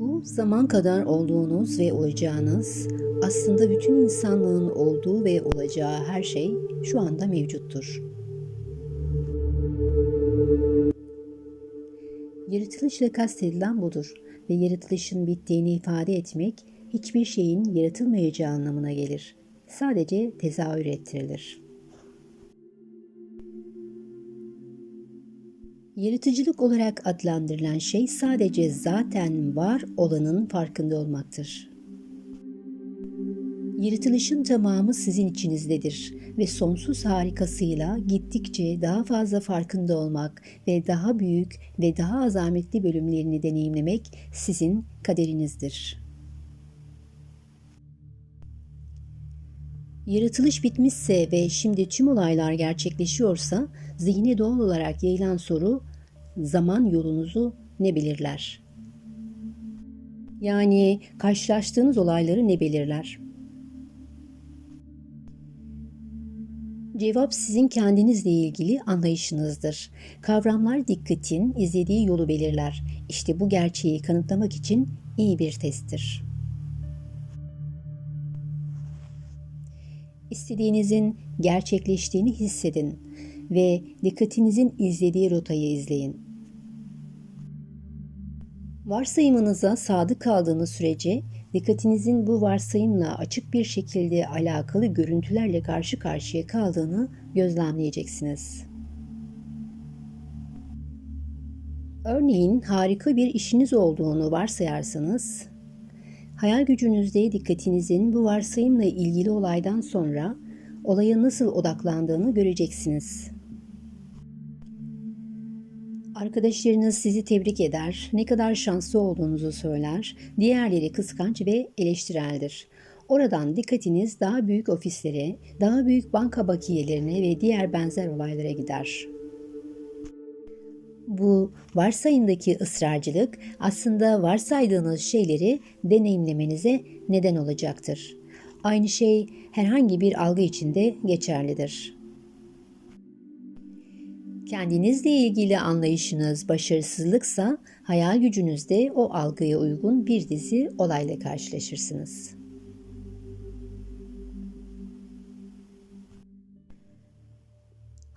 Bu zaman kadar olduğunuz ve olacağınız aslında bütün insanlığın olduğu ve olacağı her şey şu anda mevcuttur. Yaratılışla kastedilen budur ve yaratılışın bittiğini ifade etmek hiçbir şeyin yaratılmayacağı anlamına gelir. Sadece tezahür ettirilir. Yaratıcılık olarak adlandırılan şey sadece zaten var olanın farkında olmaktır. Yaratılışın tamamı sizin içinizdedir ve sonsuz harikasıyla gittikçe daha fazla farkında olmak ve daha büyük ve daha azametli bölümlerini deneyimlemek sizin kaderinizdir. Yaratılış bitmişse ve şimdi tüm olaylar gerçekleşiyorsa zihne doğal olarak yayılan soru zaman yolunuzu ne belirler? Yani karşılaştığınız olayları ne belirler? Cevap sizin kendinizle ilgili anlayışınızdır. Kavramlar dikkatin izlediği yolu belirler. İşte bu gerçeği kanıtlamak için iyi bir testtir. İstediğinizin gerçekleştiğini hissedin ve dikkatinizin izlediği rotayı izleyin. Varsayımınıza sadık kaldığınız sürece dikkatinizin bu varsayımla açık bir şekilde alakalı görüntülerle karşı karşıya kaldığını gözlemleyeceksiniz. Örneğin harika bir işiniz olduğunu varsayarsanız, hayal gücünüzde dikkatinizin bu varsayımla ilgili olaydan sonra olaya nasıl odaklandığını göreceksiniz. Arkadaşlarınız sizi tebrik eder, ne kadar şanslı olduğunuzu söyler, diğerleri kıskanç ve eleştireldir. Oradan dikkatiniz daha büyük ofislere, daha büyük banka bakiyelerine ve diğer benzer olaylara gider. Bu varsayımdaki ısrarcılık aslında varsaydığınız şeyleri deneyimlemenize neden olacaktır. Aynı şey herhangi bir algı içinde geçerlidir. Kendinizle ilgili anlayışınız başarısızlıksa hayal gücünüzde o algıya uygun bir dizi olayla karşılaşırsınız.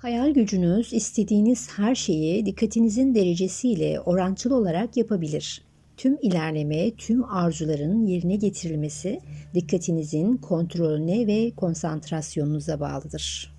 Hayal gücünüz istediğiniz her şeyi dikkatinizin derecesiyle orantılı olarak yapabilir. Tüm ilerleme, tüm arzuların yerine getirilmesi dikkatinizin kontrolüne ve konsantrasyonunuza bağlıdır.